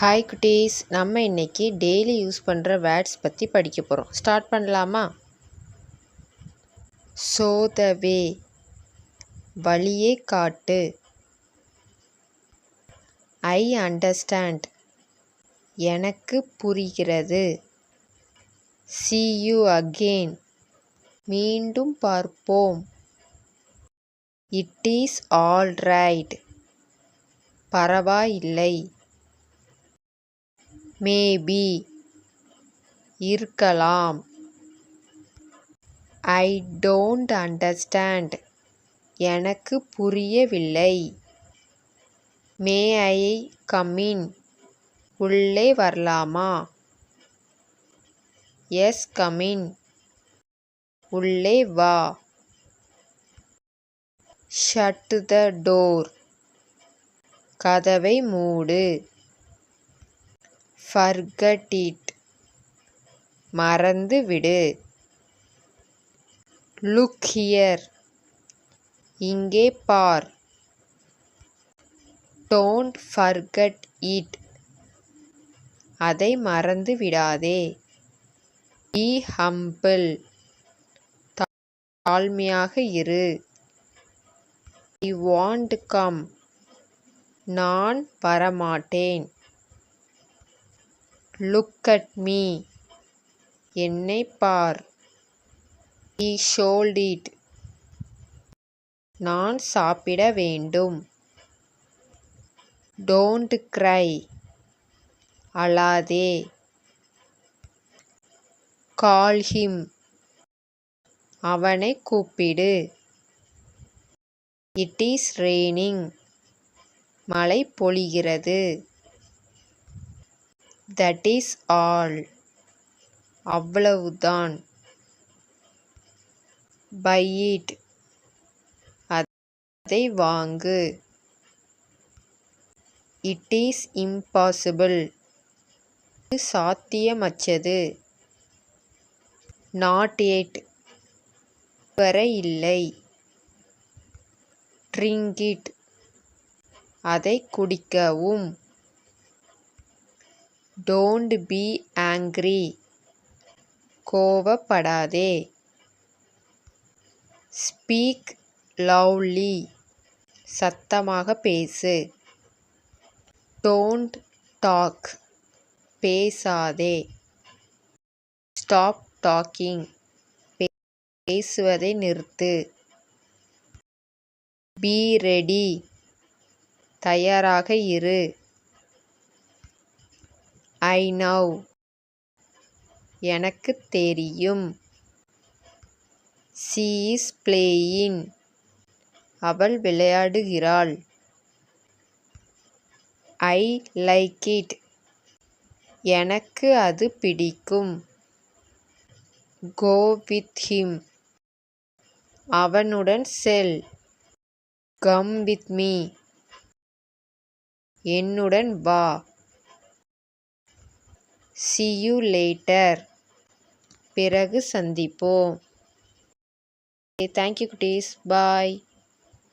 Hi குட்டீஸ். நம்ம இன்றைக்கி டெய்லி யூஸ் பண்ணுற வேர்ட்ஸ் பற்றி படிக்க போகிறோம் ஸ்டார்ட் பண்ணலாமா? சோதவே. த வே வழியே காட்டு. ஐ அண்டர்ஸ்டாண்ட் எனக்கு புரிகிறது. See you again. மீண்டும் பார்ப்போம். இட் இஸ் ஆல் ரைட் பரவாயில்லை. மேபி இருக்கலாம். ஐ டோன்ட் அண்டர்ஸ்டாண்ட் எனக்கு புரியவில்லை. மே ஐ கம்மின் உள்ளே வரலாமா? எஸ் கமின் உள்ளே வா. ஷட் த டோர் கதவை மூடு. ஃபர்கட் இட் மறந்துவிடு. லுக் ஹியர் இங்கே பார். டோன்ட் ஃபர்கட் இட் அதை மறந்து விடாதே பி ஹம்பிள் தாழ்மையாக இரு. ஐ வாண்ட் கம் நான் வரமாட்டேன். லுக் அட் மீ என்னை பார். ஈ ஷோல்ட் இட் நான் சாப்பிட வேண்டும். டோன்ட் க்ரை அழாதே. கால் ஹிம் அவனை கூப்பிடு. இட் இஸ் ரெய்னிங் மழை பொழிகிறது. தட் இஸ் ஆல் அவ்வளவுதான். பை இட் அதை வாங்கு. இட் இஸ் இம்பாசிபிள் சாத்தியமற்றது. நாட் எட் வர இல்லை. ட்ரிங்க் இட் அதை குடிக்கவும். டோன்ட் பி ஆங்க்ரி கோவப்படாதே. ஸ்பீக் லவ்லி சத்தமாக பேசு. டோன்ட் டாக் பேசாதே. ஸ்டாப் டாக்கிங் பேசுவதை நிறுத்து. பி ரெடி தயாராக இரு. ஐ நவ் எனக்கு தெரியும். ஷீ இஸ் பிளேயிங் அவள் விளையாடுகிறாள். ஐ லைக் இட் எனக்கு அது பிடிக்கும். கோ வித் ஹிம் அவனுடன் செல். கம் வித் மீ என்னுடன் வா. சியூ லேட்டர் பிறகு சந்திப்போம். தேங்க்யூ குட்டீஸ். பாய்